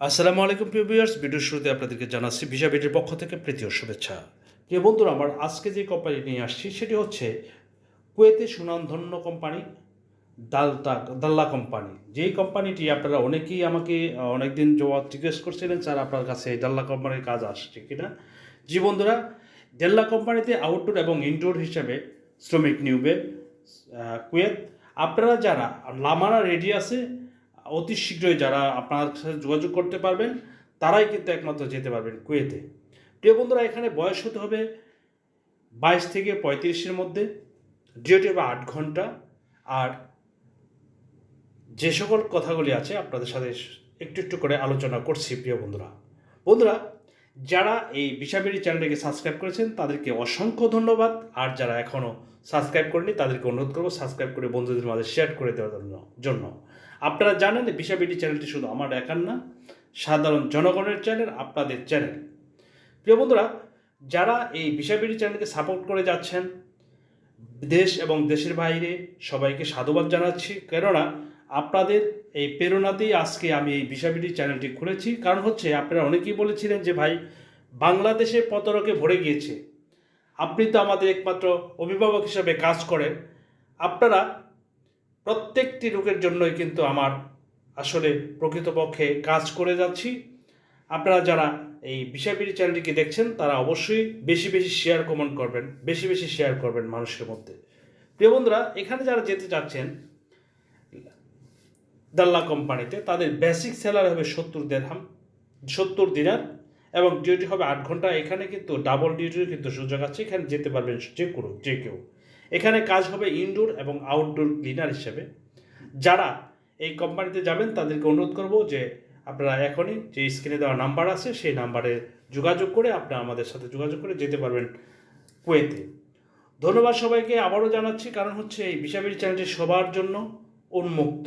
আসসালামু আলাইকুম, প্রিয় ভিউয়ার্স। ভিডিওর শুরুতে আপনাদেরকে জানাচ্ছি ভিসা বিটির পক্ষ থেকে প্রীতীয় শুভেচ্ছা। প্রিয় বন্ধুরা, আমার আজকে যে কোম্পানি নিয়ে আসছি, সেটি হচ্ছে কুয়েতে সুনামধন্য কোম্পানি দালতা, দাল্লা কোম্পানি যেই কোম্পানিটি আপনারা অনেকেই আমাকে অনেক দিন যাওয়াত রিকোয়েস্ট করছিলেন, স্যার, আপনার কাছে এই দাল্লা কোম্পানির কাজ আসছে কিনা? জি বন্ধুরা, দেল্লা কোম্পানিতে আউটডোর এবং ইনডোর হিসাবে শ্রমিক নিউবে কুয়েত। আপনারা যারা, লামারা রেডি আছে অতি শীঘ্রই যারা আপনার সাথে যোগাযোগ করতে পারবেন, তারাই কিন্তু একমাত্র যেতে পারবেন কুয়েতে। প্রিয় বন্ধুরা, এখানে বয়স হতে হবে বাইশ থেকে পঁয়ত্রিশের মধ্যে। ডিওটি হবে আট ঘণ্টা। আর যে সকল কথাগুলি আছে আপনাদের সাথে একটু একটু করে আলোচনা করছি, প্রিয় বন্ধুরা। বন্ধুরা যারা এই বিষাবিড়ি চ্যানেলটিকে সাবস্ক্রাইব করেছেন, তাদেরকে অসংখ্য ধন্যবাদ। আর যারা এখনও সাবস্ক্রাইব করেনি তাদেরকে অনুরোধ করব সাবস্ক্রাইব করে বন্ধুদের মাঝে শেয়ার করে দেওয়ার জন্য- আপনারা জানেন বিষাবিড়ি চ্যানেলটি শুধু আমার একার না, সাধারণ জনগণের চ্যানেল, আপনাদের চ্যানেল। প্রিয় বন্ধুরা, যারা এই বিষাবিড়ি চ্যানেলকে সাপোর্ট করে যাচ্ছেন, দেশ এবং দেশের বাইরে, সবাইকে সাধুবাদ জানাচ্ছি। কেননা আপনাদের এই প্রেরণাতেই আজকে আমি এই বিষাবিডি চ্যানেলটি খুলেছি। কারণ হচ্ছে, আপনারা অনেকেই বলেছিলেন যে, ভাই, বাংলাদেশে পতরকে ভরে গিয়েছে। আপনি তো আমাদের একমাত্র অভিভাবক হিসাবে কাজ করেন। আপনারা প্রত্যেকটি লোকের জন্যই কিন্তু আমার আসলে প্রকৃতপক্ষে কাজ করে যাচ্ছি। আপনারা যারা এই বিষয়বিড়ি চ্যানেলটিকে দেখছেন, তারা অবশ্যই বেশি বেশি শেয়ার কমেন্ট করবেন, বেশি বেশি শেয়ার করবেন মানুষের মধ্যে। প্রিয় বন্ধুরা, এখানে যারা যেতে চাচ্ছেন দাল্লা কোম্পানিতে, তাদের বেসিক স্যালারি হবে সত্তর দেড়হাম সত্তর দিনার, এবং ডিউটি হবে আট ঘণ্টা। এখানে কিন্তু ডাবল ডিউটির কিন্তু সুযোগ আছে, এখানে যেতে পারবেন যে কোনো, যে কেউ। এখানে কাজ হবে ইনডোর এবং আউটডোর ক্লিনার হিসেবে। যারা এই কোম্পানিতে যাবেন, তাদেরকে অনুরোধ করব যে আপনারা এখনই যে স্ক্রিনে দেওয়া নাম্বার আছে, সেই নাম্বারে যোগাযোগ করে আপনারা আমাদের সাথে যোগাযোগ করে যেতে পারবেন কুয়েতে। ধন্যবাদ সবাইকে, আবারও জানাচ্ছি, কারণ হচ্ছে এই বিষাবির চ্যানেলটি সবার জন্য উন্মুক্ত।